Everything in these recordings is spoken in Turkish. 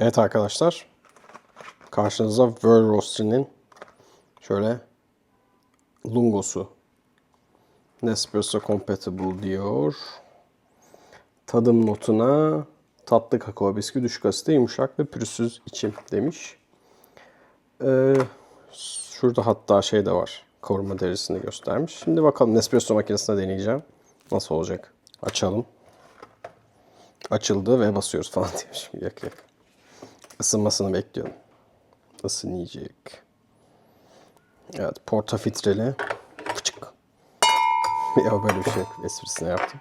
Evet arkadaşlar. Karşınızda World Roastery'nin şöyle lungosu. Nespresso Compatible diyor. Tadım notuna tatlı kakao bisküvi düşük asite yumuşak ve pürüzsüz içim demiş. Ee, şurada hatta şey de var. Kavurma derisini göstermiş. Şimdi bakalım Nespresso makinesinde deneyeceğim. Nasıl olacak? Açalım. Açıldı ve basıyoruz falan demiş. Yak yak. Isınmasını bekliyorum. Isınacak. Evet, porta filtreli. Fıçık. ya böyle bir şey yok. Esprisini yaptım.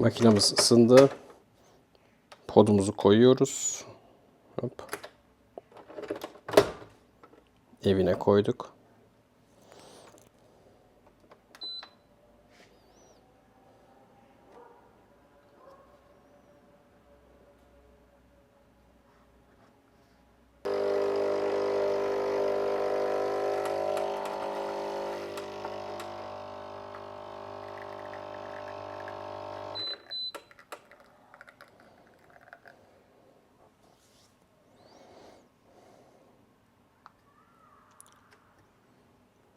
Makinamız ısındı. Podumuzu koyuyoruz. Hop. Evine koyduk.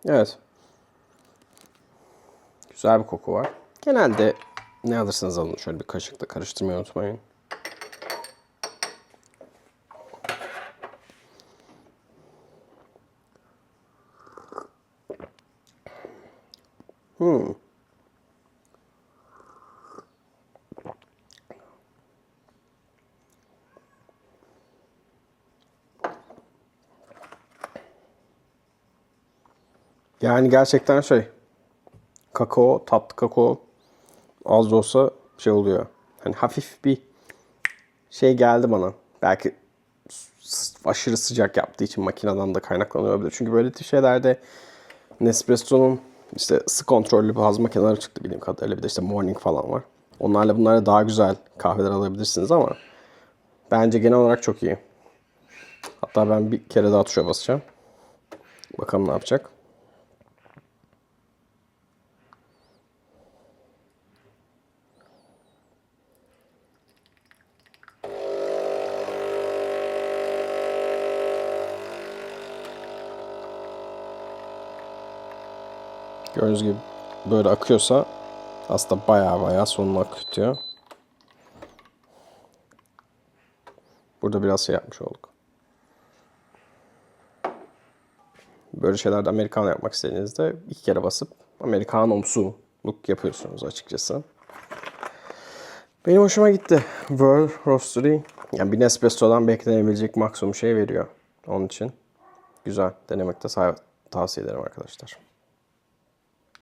Evet. Güzel bir koku var. Genelde ne alırsanız alın. Şöyle bir kaşıkla karıştırmayı unutmayın. Hmm. Yani gerçekten şey kakao, tatlı kakao az da olsa şey oluyor. Hani hafif bir şey geldi bana. Belki aşırı sıcak yaptığı için makineden de kaynaklanıyor olabilir. Çünkü böyle tip şeylerde Nespresso'nun işte ısı kontrollü bazı makineler çıktı bildiğim kadarıyla. Bir de işte Morning falan var. Onlarla bunlara daha güzel kahveler alabilirsiniz ama bence genel olarak çok iyi. Hatta ben bir kere daha tuşa basacağım. Bakalım ne yapacak. Gördüğünüz gibi böyle akıyorsa aslında baya baya sonuna akıtıyor. Burada biraz şey yapmış olduk. Böyle şeylerde Americano yapmak istediğinizde iki kere basıp Americanomsu look yapıyorsunuz açıkçası. Benim hoşuma gitti. World Roastery yani bir Nespresso'dan beklenebilecek maksimum şey veriyor. Onun için güzel. Denemekte tavsiye ederim arkadaşlar.